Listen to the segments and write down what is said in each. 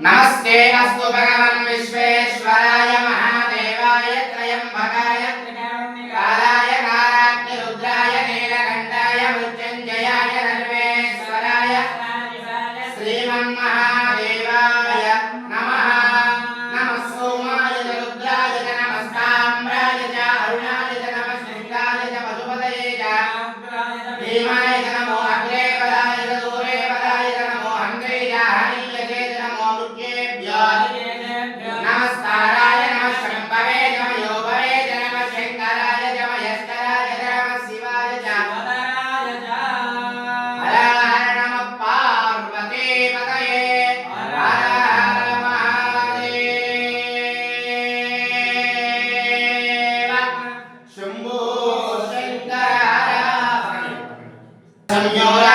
नमस्ते अस्तु भगवन् विश्वेश्वराय महादेवाय त्रयम्बकाय signora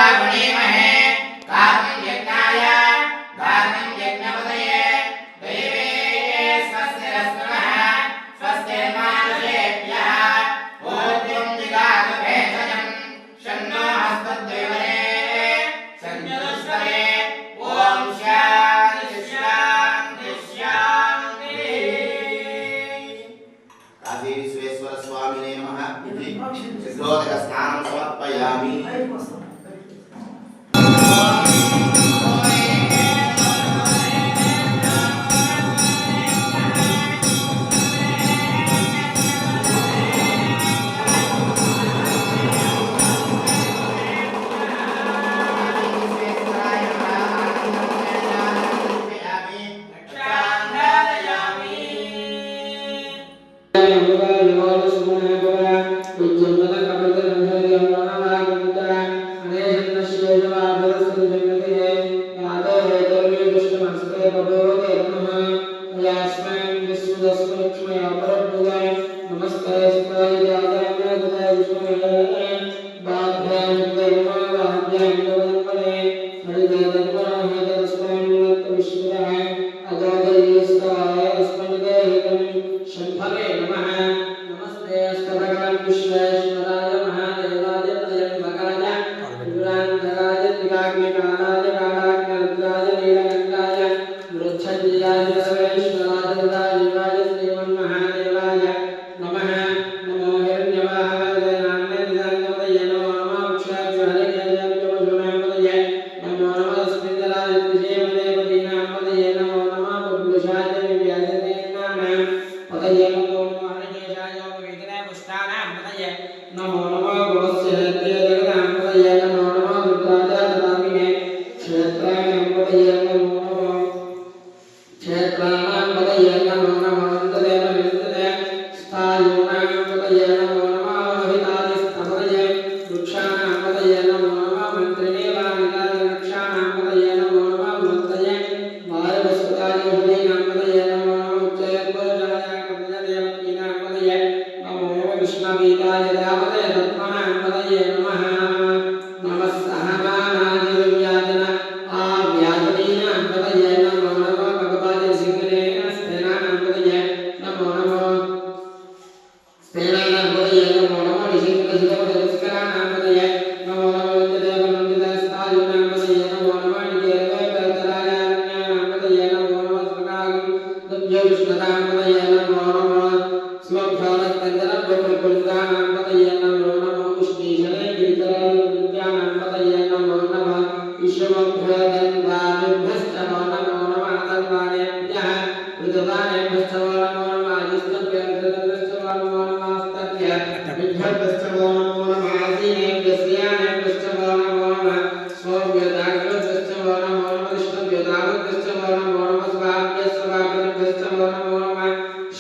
ya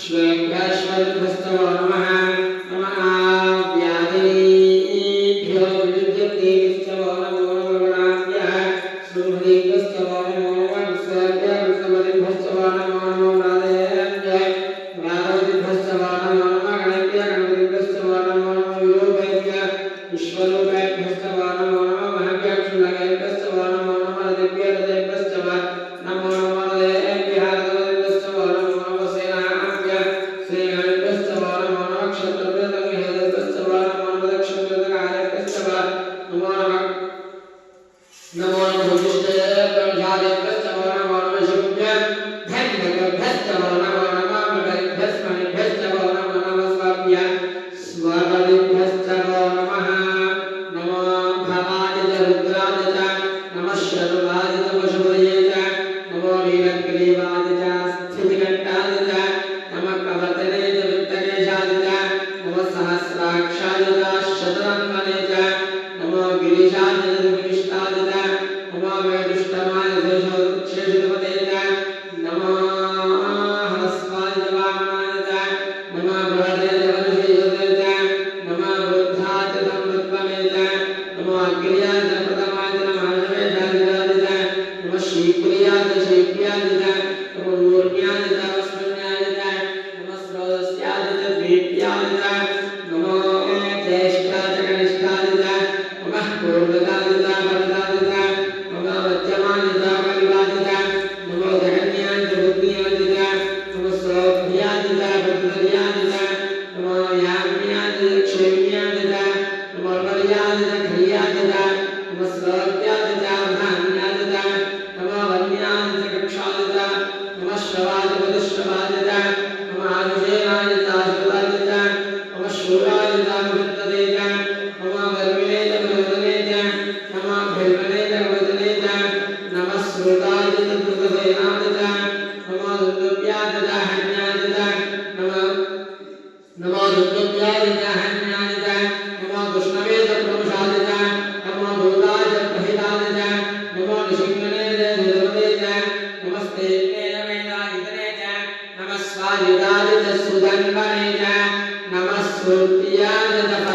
श्वेभ्यश्वभ्यश्च Thank you.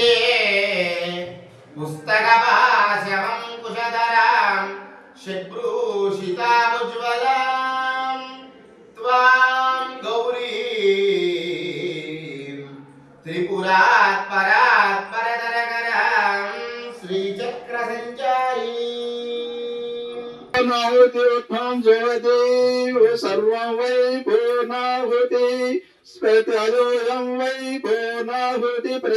వందే పుస్తకపాశవం కుశధరాం షడ్భూషితాముజ్వలాం త్వాం గౌరీం త్రిపురాత్ పరాత్ పరతరకరాం శ్రీచక్రసంచారీ పూర్ణాహుతి ఉత్థం సర్వం వై పూర్ణాహుతి స్వేతయోయం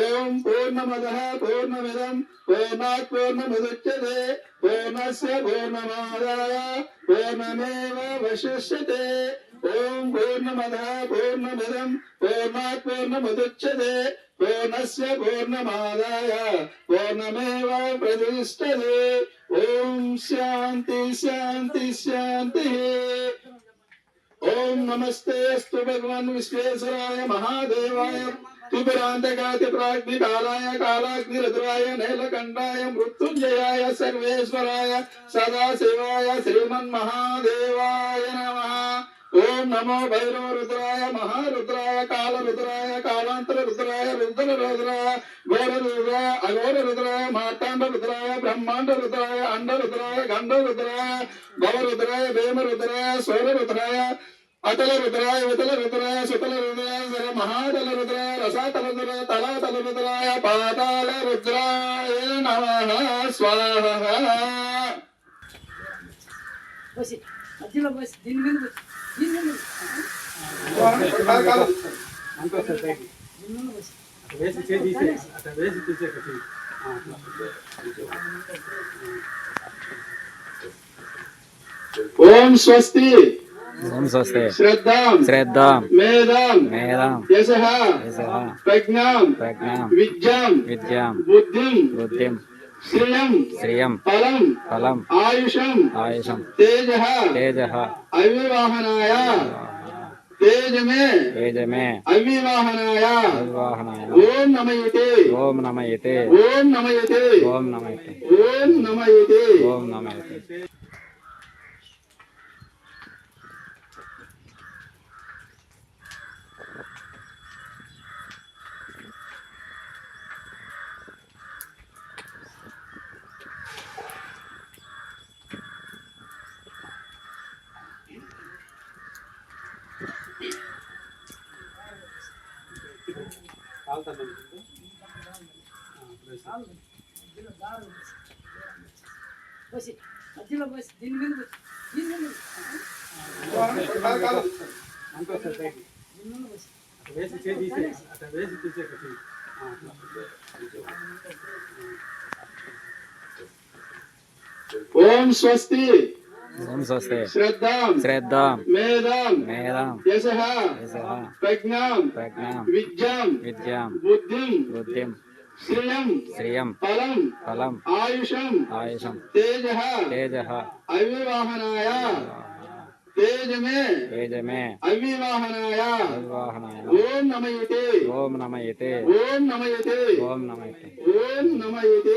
ఓం పూర్ణమద పూర్ణమిదం పూర్ణాత్ పూర్ణముదచ్యతే పూర్ణస్ పూర్ణమాదాయ పూర్ణమేవావశిష్యతే ఓం పూర్ణమద పూర్ణమిదం పూర్ణాత్ పూర్ణముదచ్యతే పూర్ణస్ పూర్ణమాదాయ పూర్ణమేవ ప్రతిష్టతే. ఓం శాంతి శాంతి శాంతి. ఓం నమస్తే అస్తు భగవాన్ విశ్వేశ్వరాయ మహాదేవాయ. త్రిపురాంతకాతి ప్రాగ్ని కాలాయ కాలాగ్ని రుద్రాయ నీలకంఠాయ మృత్యుంజయాయ సర్వేశ్వరాయ సదాశివాయ శ్రీమన్ మహాదేవాయ నమః ఓం నమో భైరవ రుద్రాయ మహారుద్రాయ కాల రుద్రాయ కాలాంతర రుద్రాయ రుద్ర రుద్రాయ ఘోర రుద్రాయ అఘోర రుద్రాయ మార్తాండ రుద్రాయ బ్రహ్మాండ రుద్రాయ అండ రుద్రాయ గండ రుద్రాయ భవ రుద్రాయ భీమ రుద్రాయ స్వర రుద్రాయ అతల రుద్రాయ వితల రుద్రాయ సుతల రుద్రాయ సర మహాతల రుద్రాయ రసాతల రుద్రాయ తలాతల రుద్రాయ పాతాల రుద్రాయ నమః స్వాహ. ఓం స్వస్తి ఓం స్వస్తి శ్రద్ధాం శ్రద్ధాం మేధాం మేధాం యశః యశః ప్రజ్ఞాం ప్రజ్ఞాం విద్యాం విద్యాం బుద్ధిం బుద్ధిం శ్రియం శ్రియం ఫలం ఫలం ఆయుషం ఆయుషం తేజ తేజ అవివాహనాయ తేజమే తేజమే అవివాహనాయ నిర్వాహనాయ ఓం నమయతే ఓం నమయతే ఓం నమయతే ఓం నమయతే ఓం నమయతే. ఓం నమయతే. బసి మధ్యలో బసి దీని మీద బసి దీని మీద బసి. దీని మీద బసి. ఓం స్వస్తి ఓం స్వస్తి శ్రద్ధాం శ్రద్ధాం మేధాం మేధాం యశః యశః ప్రజ్ఞాం ప్రజ్ఞాం విద్యాం విద్యాం బుద్ధిం బుద్ధిం శ్రియం శ్రియం ఫలం ఫలం ఆయుషం ఆయుషం తేజ తేజ అవివాహనాయ తేజమే తేజమే అవివాహనాయ నిర్వాహనాయ ఓం నమయతే ఓం నమయతే ఓం నమయతే ఓం నమయతే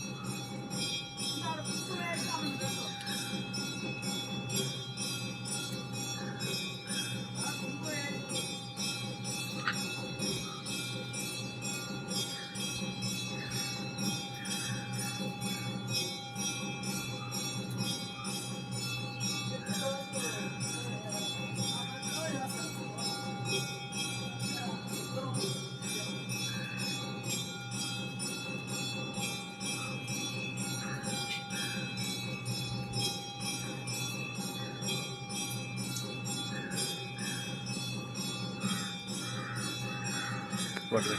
బొట్టు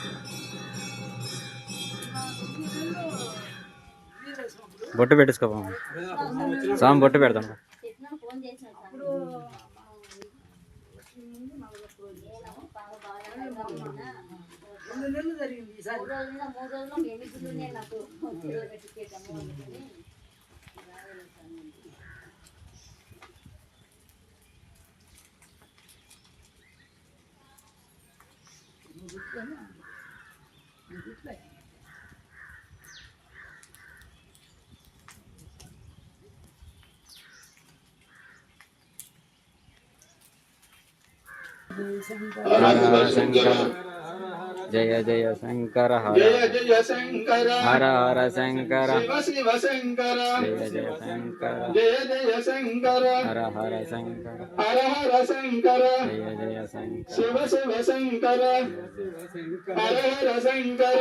బొట్టు పెట్టేసుకో సామ్ బొట్టు పెడతాం అప్పుడు నెలలు జరిగింది ఈసారి హర హర శంకర జయ జయ శంకర హర జయ జయ శంకర హర హర శంకర శివ శివ శంకర జయ జయ శంకర జయ జయ శంకర హర హర శంకర హర హర శంకర జయ జయ శంకర శివ శివ శంకర హర హర శంకర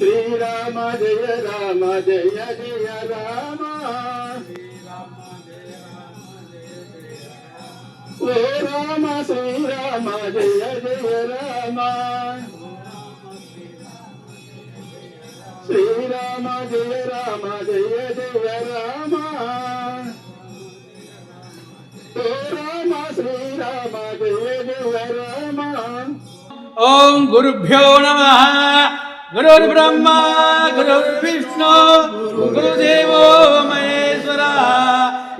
శ్రీరామ జయ రామ జయ జయ రామ. ఓ రామ శ్రీరామ జయ జయ రామ. శ్రీరామ జయ రామ జయ జయ రామ. ఓ రామ శ్రీరామ జయ జయ రామ. ఓం గురుభ్యో నమ. గురుర్బ్రహ్మ గురుర్విష్ణు గురుదేవో మహేశ్వర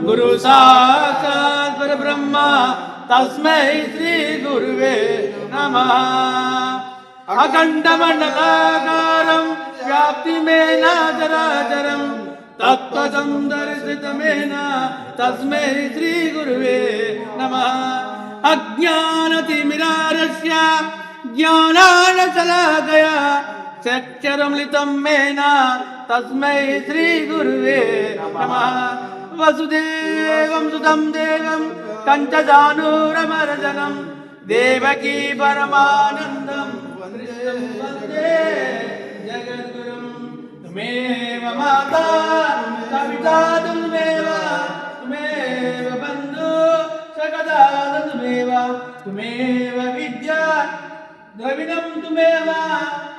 గురు సాక్షాత్ పరబ్రహ్మ తస్మై శ్రీ గురువే నమ అఖండమండలాకారం వ్యాప్తిమేన చరాచరం తత్వసం దర్శితమేన తస్మై శ్రీ గురువే నమ అజ్ఞానతిమిరారస్య జ్ఞానానశలాకయా చక్షరమితం మేన తస్మై శ్రీ గురువే నమ. వసుదేవం సుతం దేవం కంచదానూరమరజనం దేవకీ పరమానందం. వందే జగద్గురుం. తుమేవ మాతా సవితా తుమేవ. తుమేవ బంధు సకదా తుమేవ తుమేవ విద్యా ద్రవిణం తుమేవ.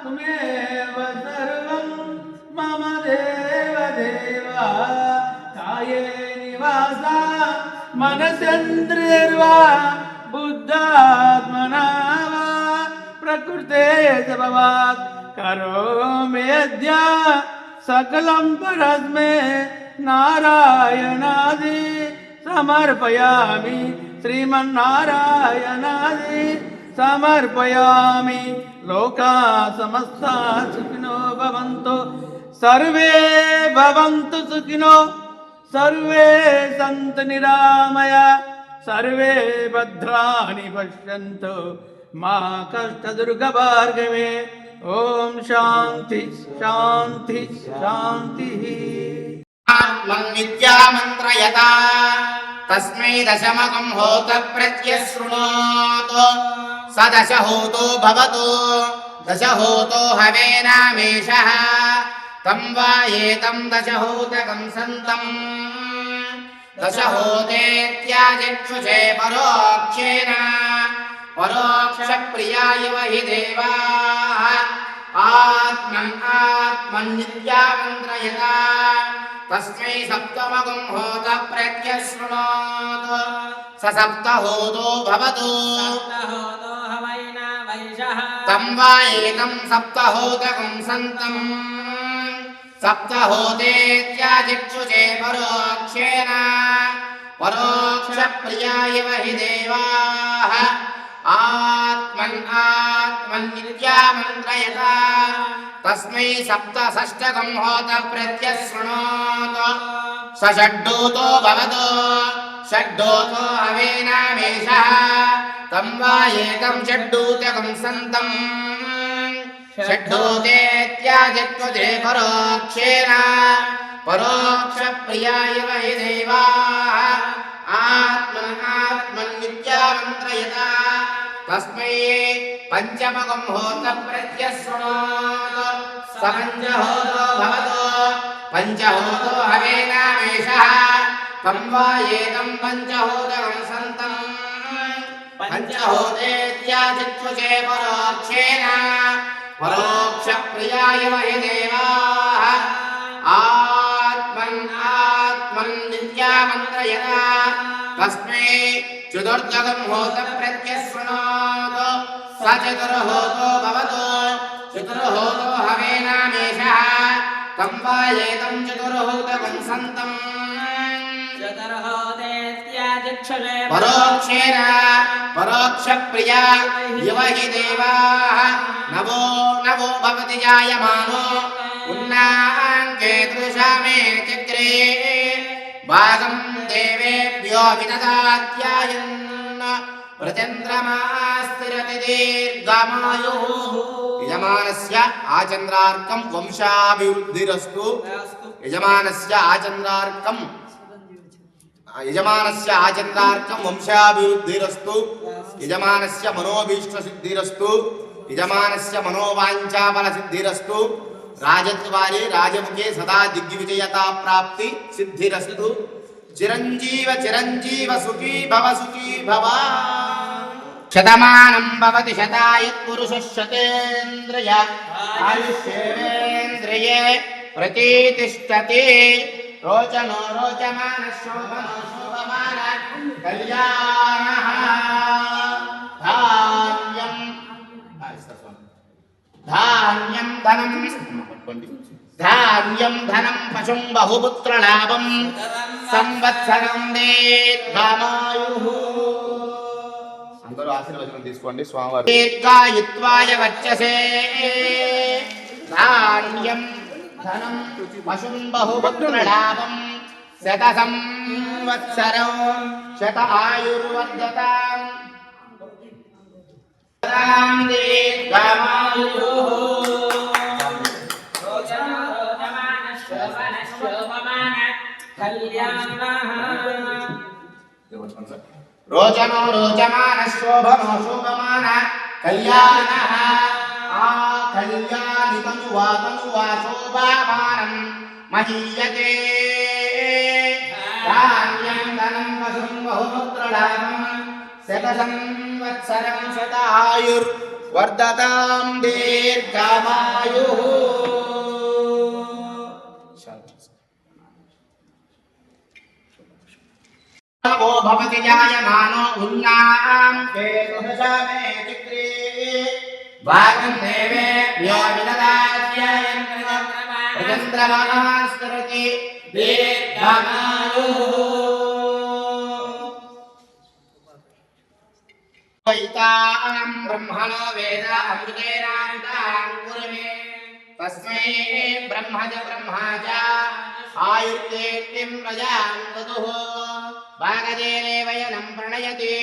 తుమేవ సర్వం మమ దేవ దేవ కాయే నివాస మనసేంద్రియర్వా బుద్ధాత్మనా వా ప్రకృతే భవాత్ కరోమి అద్య సకలం పరస్మే నారాయణాది. సమర్పయామి శ్రీమన్నారాయణాది. సమర్పయామి. లోకా సమస్తా సుఖినో భవంతు. సర్వే భవంతు సుఖినో. సర్వే సంతు నిరామయ. సర్వే భద్రాణి పశ్యంతు. మా కష్ట దుర్గ భార్గవే. ఓం శాంతి శాంతి శాంతి. ఆత్మన్విద్యామంత్రయతా తస్మై దశమకం హోత ప్రత్యశృణోతు స దశహోతో భవతు దశహోతో హవేనామేషः తం వా ఏతం దశహోతకం సంతం దశహోతేత్యాజక్షుషే పరోక్షేణ పరోక్షప్రియాయ వహి దేవాः ఆత్మన్ ఆత్మన్నిత్యామంత్రయతా తస్మై సప్తమగుం హోత ప్రత్యశృణోతు స సప్తహోతో तं वा एकं सप्तहोतकं सन्तम् सप्तहोतेत्याजिक्षुषे परोक्षेण परोक्षप्रिया इव हि देवाः आत्मन् आत्मन्नित्या मन्त्रयता तस्मै सप्तषष्टकं होत प्रत्यशृणोत् स षड्डूतो भवतो षड्डूतो हवेनामेषः तं वा एकं षड्डूतकं सन्तम् षड्डूतेत्याजत्वते परोक्षेण परोक्षप्रियाय वै देवाः आत्मनात्मन्नित्यामन्त्रयता तस्मै पञ्चमकं होत प्रत्यशृणोत् स पञ्चहोतो भवतु पञ्चहोतो हवेनामेषः तं वा एकं पञ्चहोतकं सन्तम् पञ्चहोतेत्याचित्वचे परोक्षेण परोक्षप्रियाय वै देवाः आत्मन् आत्मन् नित्यामन्त्रयता तस्मै चतुर्दगं होत प्रत्यशृणोत् स चतुर्होतो भवतु चतुर्होतो हवेनामेषः तं वा एतं चतुर्होतकं सन्तम् పరోక్షేణ పరోక్ష ప్రియా యువ హి దేవా నవో నవో భవతి జాయమానో ఉన్నాంకే దృశామే చక్రే భాగం దేవేభ్యో విదదాత్యాయన్ ప్రచంద్రమాస్తిరతి దీర్ఘమాయు యజమానస్య ఆచంద్రార్కం వంశాభివృద్ధిరస్తు యజమానస్య ఆచంద్రార్కం యజమానస్య ఆచంద్రార్థం వంశాభివృద్ధిరస్తు. యజమానస్య మనోభీష్ట సిద్ధిరస్తు యజమానస్య మనోవాంఛాబల సిద్ధిరస్తు రాజద్వారే రాజముఖే సదా దిగ్విజయతా ప్రాప్తి సిద్ధిరస్తు. చిరంజీవ చిరంజీవ సుఖీ భవ సుఖీ భవ. శతమానం భవతి శతాయత్ పురుష శతేంద్రియ. ఆయుష్యేంద్రియే ప్రతిష్టతి. రోచనో రోచమాన శోభనో శోభమాన కళ్యాణ ధాన్యం ధాన్యం ధనం ధాన్యం ధనం పశుం బహుపుత్ర లాభం సంవత్సరం అందరూ ఆశీర్వచనం తీసుకోండి స్వామివారు. దీర్ఘాయుత్వాయ వర్చసే ధాన్యం धनं पशुं बहुपुत्रलाभं शतसंवत्सरो शत आयुर्वर्धताम् रोचनो रोचमान शोभमो शोभमान कल्याणः। कल्याणितनुवातनुवासोपामानम् महीयते धान्यम् धनम् वसुम् बहुपुत्रधामम् शतसंवत्सरम् शतायुर्वर्धताम् दीर्घमायुः वो भवति जायमानो उन्नाम् केतुः समे चित्रे भागम् देवेभ्यो विददात्ययन् प्रचन्द्रमास्करति वैताम् ब्रह्मणो वेद अमृतेनान्ताम् कुर्वे तस्मै ब्रह्म च ब्रह्मा च आयुर्कीर्तिम् प्रजाम् ददुः भागजेनेव यनम् प्रणयति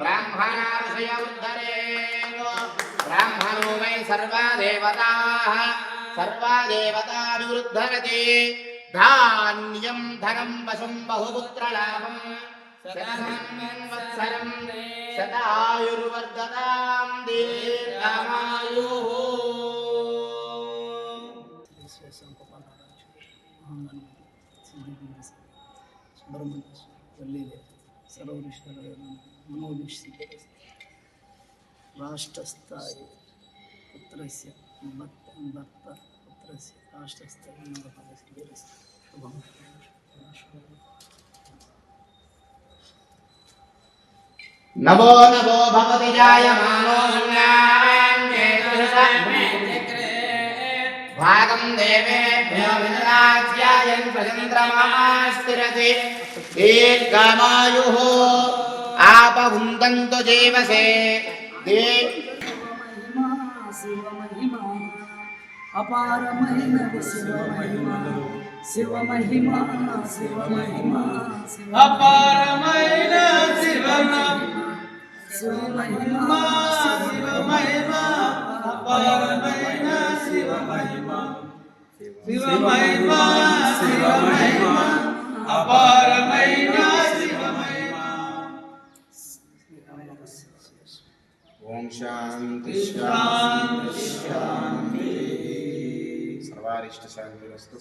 ब्राह्मणा ऋषयमुद्धरेत् ब्राह्मणो वै सर्वा देवताः सर्वा देवताभिवृद्धरति धान्यम् धनम् वशुम् बहुपुत्रलाभम् शतसंवत्सरम् शतायुर्वर्धताम् दीर्घमायुः మూలిష్యే రాష్ట్రస్థాయి పుత్రస్య భర్త భర్త పుత్రస్య రాష్ట్రస్థాయి నమో నమో భగవతి భాగం దేవేభ్యో విదరాధ్యాయన్ ప్రచంద్రమాస్తిరతి దీర్ఘమాయు ఆపహుందంతు జీవసే. దే శివ మహిమ అపార మహిమ శివ మహిమ శివ మహిమ శివ మహిమ అపారమైన శివ శివ మహిమ శివ మహిమ అపారమైన శివ మహిమ శివ మహిమ శివ మహిమ అపారమైన ఓం శాంతి శాంతి శాంతి సర్వారిష్ట శాంతి వస్తు